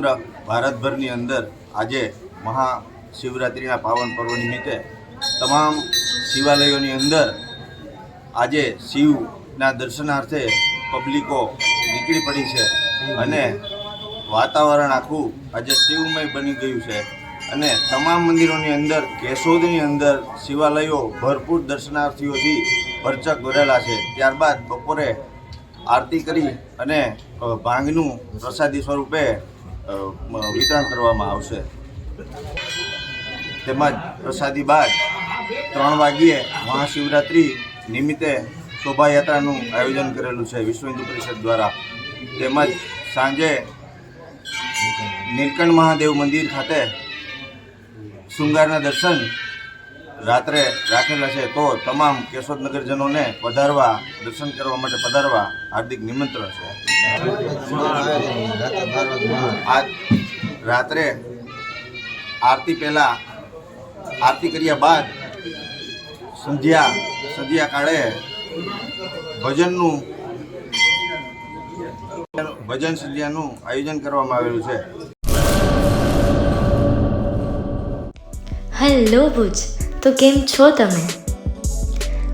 સમગ્ર ભારતભરની અંદર આજે મહાશિવરાત્રિના પાવન પર્વ નિમિત્તે તમામ શિવાલયોની અંદર આજે શિવના દર્શનાર્થે પબ્લિકો નીકળી પડી છે અને વાતાવરણ આખું આજે શિવમય બની ગયું છે. અને તમામ મંદિરોની અંદર, કેશોદની અંદર શિવાલયો ભરપૂર દર્શનાર્થીઓથી ભરચક ભરેલા છે. ત્યારબાદ બપોરે આરતી કરી અને ભાંગનું પ્રસાદી સ્વરૂપે વિતરણ કરવામાં આવશે. તેમજ પ્રસાદી બાદ ત્રણ વાગ્યે મહાશિવરાત્રિ નિમિત્તે શોભાયાત્રાનું આયોજન કરેલું છે વિશ્વ હિન્દુ પરિષદ દ્વારા. તેમજ સાંજે નીલકંઠ મહાદેવ મંદિર ખાતે શૃંગારના દર્શન રાત્રે રાખેલા છે. તો તમામ કેશોદ નગરજનોને પધારવા, દર્શન કરવા માટે પધારવા હાર્દિક નિમંત્રણ છે. આ રાત્રે આરતી પહેલાં, આરતી કર્યા બાદ સંધ્યા સંધ્યા કાળે ભજનનું, ભજન સંધ્યાનું આયોજન કરવામાં આવેલું છે. હેલો ભુજ, તો કેમ છો તમે?